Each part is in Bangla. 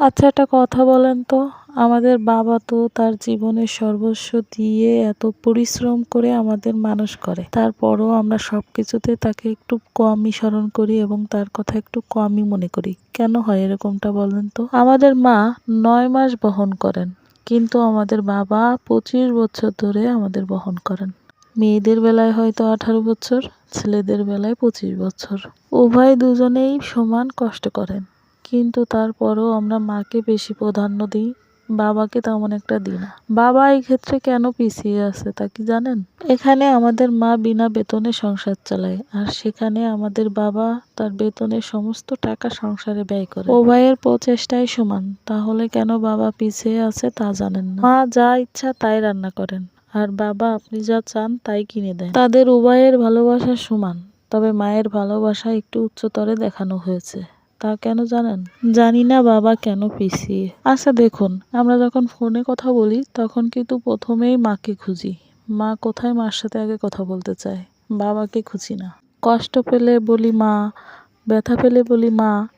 আচ্ছা একটা কথা বলেন তো। আমাদের বাবা তো তার জীবনের সর্বস্ব দিয়ে এত পরিশ্রম করে আমাদের মানুষ করে। তারপরও আমরা সব কিছুতে তাকে একটু কমই স্মরণ করি এবং তার কথা একটু কমই মনে করি। কেন হয় এরকমটা বলেন তো? আমাদের মা নয় মাস বহন করেন, কিন্তু আমাদের বাবা পঁচিশ বছর ধরে আমাদের বহন করেন। মেয়েদের বেলায় হয়তো আঠারো বছর, ছেলেদের বেলায় পঁচিশ বছর। উভয় দুজনেই সমান কষ্ট করেন। কিন্তু তারপরও আমরা মাকে বেশি প্রাধান্য দিই, বাবাকে তেমন একটা দিই না। বাবা এই ক্ষেত্রে কেন পিছিয়ে আছে তা কি জানেন? এখানে আমাদের মা বিনা বেতনে সংসার চালায় আর সেখানে আমাদের বাবা তার বেতনের সমস্ত টাকা সংসারে ব্যয় করে। উভয়ের প্রচেষ্টাই সমান, তাহলে কেন বাবা পিছিয়ে আছে তা জানেন না। মা যা ইচ্ছা তাই রান্না করেন, আর বাবা আপনি যা চান তাই কিনে দেন। তাদের উভয়ের ভালোবাসা সমান, তবে মায়ের ভালোবাসা একটু উচ্চতরে দেখানো হয়েছে। তা কেন জানেন? জানি না বাবা কেন পিছিয়ে আচ্ছা দেখুন, আমরা যখন ফোনে কথা বলি, তখন কিন্তু প্রথমেই মাকে খুঁজি। মা কোথায় মার সাথে আগে কথা বলতে চায়? বাবাকে খুঁজি না। কষ্ট পেলে বলি মা, ব্যথা পেলে বলি মা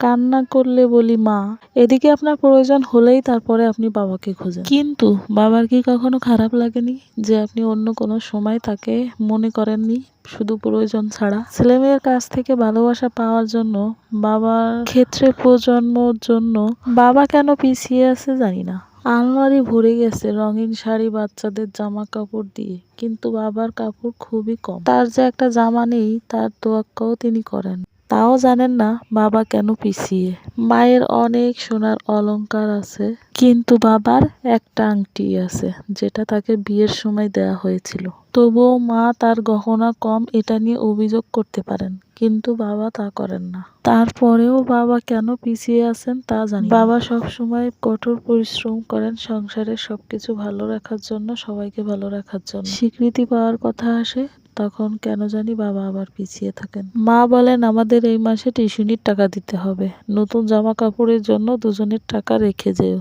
কান্না করলে বলি, মা, এদিকে আপনার প্রয়োজন হলেই তারপরে আপনি বাবাকে খোঁজেন। কিন্তু বাবার কি কখনো খারাপ লাগেনি যে আপনি অন্য কোনো সময় তাকে মনে করেননি শুধু প্রয়োজন ছাড়া? ছেলেমেয়ের কাছ থেকে ভালোবাসা পাওয়ার জন্য, বাবার ক্ষেত্রে প্রজন্মর জন্য বাবা কেন পিছিয়ে আছে জানি না। আলমারি ভরে গেছে রঙিন শাড়ি বাচ্চাদের জামা কাপড় দিয়ে, কিন্তু বাবার কাপড় খুবই কম। তার যে একটা জামা নেই, তার তোয়াক্কাও তিনি করেন। তাও জানেন না বাবা কেন পিছিয়ে। মায়ের অনেক সোনার অলংকার আছে, কিন্তু বাবার একটা আংটি আছে, যেটা তাকে বিয়ের সময় দেয়া হয়েছিল। তবুও মা তার গহনা কম এটা নিয়ে অভিযোগ করতে পারেন, কিন্তু বাবা তা করেন না। তারপরেও বাবা কেন পিছিয়ে আছেন তা জানি বাবা সব সময় কঠোর পরিশ্রম করেন সংসারের সবকিছু ভালো রাখার জন্য, সবাইকে ভালো রাখার জন্য। স্বীকৃতি পাওয়ার কথা আসে তখন কেন জানি বাবা আবার পিছিয়ে থাকেন। মা বলেন, আমাদের এই মাসে টিউশনির টাকা দিতে হবে। নতুন জামা কাপড়ের জন্য দুজনের টাকা রেখে যেও।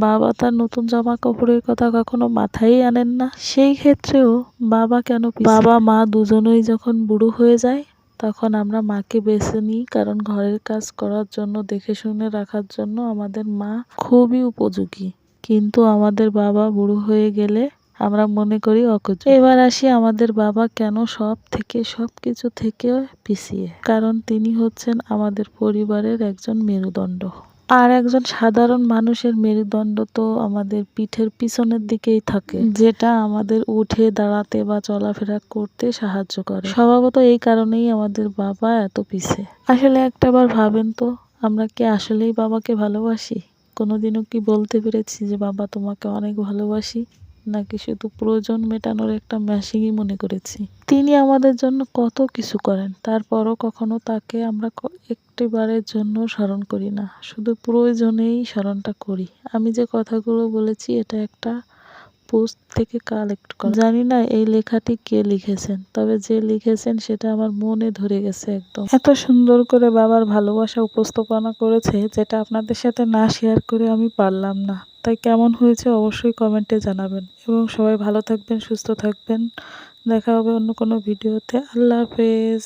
বাবা তার নতুন জামা কাপড়ের কথা কখনো মাথায় আনেন না। সেই ক্ষেত্রেও বাবা কেন বাবা, মা দুজনেই যখন বুড়ো হয়ে যায়, তখন আমরা মাকে বেছে নিই। কারণ ঘরের কাজ করার জন্য দেখে শুনে রাখার জন্য আমাদের মা খুবই উপযোগী। কিন্তু আমাদের বাবা বুড়ো হয়ে গেলে আমরা মনে করি অকচ এবার আসি আমাদের বাবা কেন সব থেকে সব কিছু থেকে পিছিয়ে। কারণ তিনি হচ্ছেন আমাদের পরিবারের একজন মেরুদণ্ড। আর একজন সাধারণ মানুষের মেরুদণ্ড তো আমাদের পিঠের পিছনের দিকেই থাকে, যেটা আমাদের উঠে, দাঁড়াতে বা চলাফেরা করতে সাহায্য করে। স্বভাবত এই কারণেই আমাদের বাবা এত পিছে। আসলে একটাবার ভাবেন তো, আমরা কি আসলেই বাবাকে ভালোবাসি? কোনোদিনও কি বলতে পেরেছি যে, বাবা, তোমাকে অনেক ভালোবাসি নাকি শুধু প্রয়োজন মেটানোর একটা মেশিনই মনে করেছি। তিনি আমাদের জন্য কত কিছু করেন, তারপরও কখনো তাকে আমরা একটিবারের জন্য স্মরণ করি না। শুধু প্রয়োজনেই স্মরণটা করি। আমি যে কথাগুলো বলেছি, এটা একটা পোস্ট থেকে কালেক্ট করা। জানি না এই লেখাটি কে লিখেছেন, তবে যে লিখেছেন সেটা আমার মনে ধরে গেছে একদম। এত সুন্দর করে বাবার ভালোবাসা উপস্থাপনা করেছে, যেটা আপনাদের সাথে না শেয়ার করে আমি পারলাম না। তাই কেমন হয়েছে অবশ্যই কমেন্টে জানাবেন। এবং সবাই ভালো থাকবেন, সুস্থ থাকবেন। দেখা হবে অন্য কোনো ভিডিওতে আল্লাহ হাফেজ।